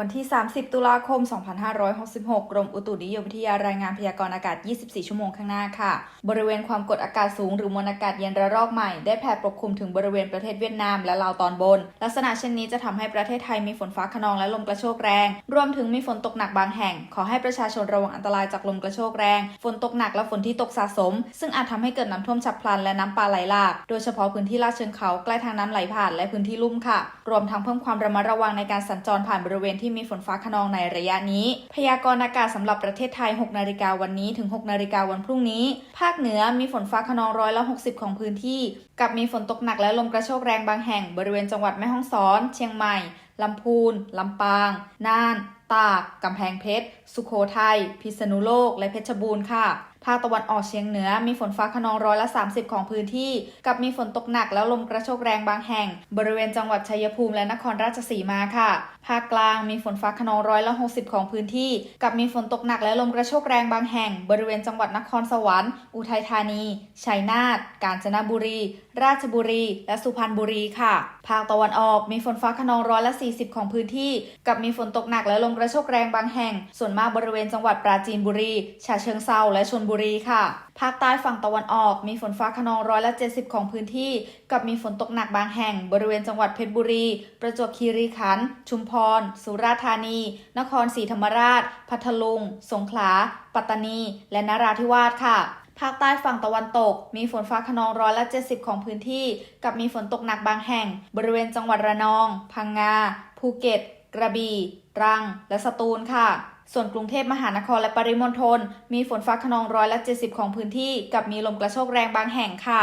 วันที่ 30 ตุลาคม 2566 กรมอุตุนิยมวิทยารายงานพยากรณ์อากาศ 24 ชั่วโมงข้างหน้าค่ะ บริเวณความกดอากาศสูงหรือมวลอากาศเย็นระลอกใหม่ ได้แผ่ปกคลุมถึงบริเวณประเทศเวียดนามและลาวตอนบน ลักษณะเช่นนี้จะทำให้ประเทศไทยมีฝนฟ้าขนองและลมกระโชกแรง รวมถึงมีฝนตกหนักบางแห่ง ขอให้ประชาชนระวังอันตรายจากลมกระโชกแรง ฝนตกหนักและฝนที่ตกสะสม ซึ่งอาจทำให้เกิดน้ำท่วมฉับพลันและน้ำป่าไหลหลาก โดยเฉพาะพื้นที่ลาดเชิงเขาใกล้ทางน้ำไหลผ่านและพื้นที่ลุ่มค่ะ รวมทั้งเพิ่มความระมัดระวังในการสัญจรผ่านบริเวณที่มีฝนฟ้าขนองในระยะนี้ พยากรณ์อากาศสำหรับประเทศไทย 6 นาฬิกาวันนี้ถึง 6 นาฬิกาวันพรุ่งนี้ ภาคเหนือมีฝนฟ้าขนองร้อยละ 60 ของพื้นที่ กับมีฝนตกหนักและลมกระโชกแรงบางแห่งบริเวณจังหวัดแม่ฮ่องสอน เชียงใหม่ลำพูนลำปาง น่าน ตาก กำแพงเพชร สุโขทัย พิษณุโลก และเพชรบูรณ์ค่ะ ภาคตะวันออกเฉียงเหนือมีฝนฟ้าขนองร้อยละ 30 ของพื้นที่ กับมีฝนตกหนักแล้วลมกระโชกแรงบางแห่ง บริเวณจังหวัดชัยภูมิและนครราชสีมาค่ะ ภาคกลางมีฝนฟ้าขนองร้อยละ 60 ของพื้นที่ กับมีฝนตกหนักและลมกระโชกแรงบางแห่ง บริเวณจังหวัดนครสวรรค์ อุทัยธานี ชัยนาท กาญจนบุรี ราชบุรี และสุพรรณบุรีค่ะ ภาคตะวันออกมีฝนฟ้าขนองร้อยละ 40 ของพื้นที่ กับมีฝนตกหนักและลมกระโชกแรงบางแห่ง ส่วนมากบริเวณจังหวัดปราจีนบุรี ฉะเชิงเซาและชลบุรีค่ะ ภาคใต้ฝั่งตะวันออก มีฝนฟ้าขนองร้อยละ 70 ของพื้นที่ กับมีฝนตกหนักบางแห่ง บริเวณจังหวัดเพชรบุรี ประจวบคีรีขันธ์ชุมพร สุราษฎร์ธานี นครศรีธรรมราช พัทลุง สงขลา ปัตตานี และนราธิวาสค่ะภาคใต้ฝั่งตะวันตก มีฝนฟ้าขนองร้อยละ 70 ของพื้นที่ กับมีฝนตกหนักบางแห่ง บริเวณจังหวัดระนอง พังงา ภูเก็ต กระบี่ตรัง และสตูลค่ะ ส่วนกรุงเทพมหานครและปริมณฑลมีฝนฟ้าขนองร้อยละ 70 ของพื้นที่ กับมีลมกระโชกแรงบางแห่งค่ะ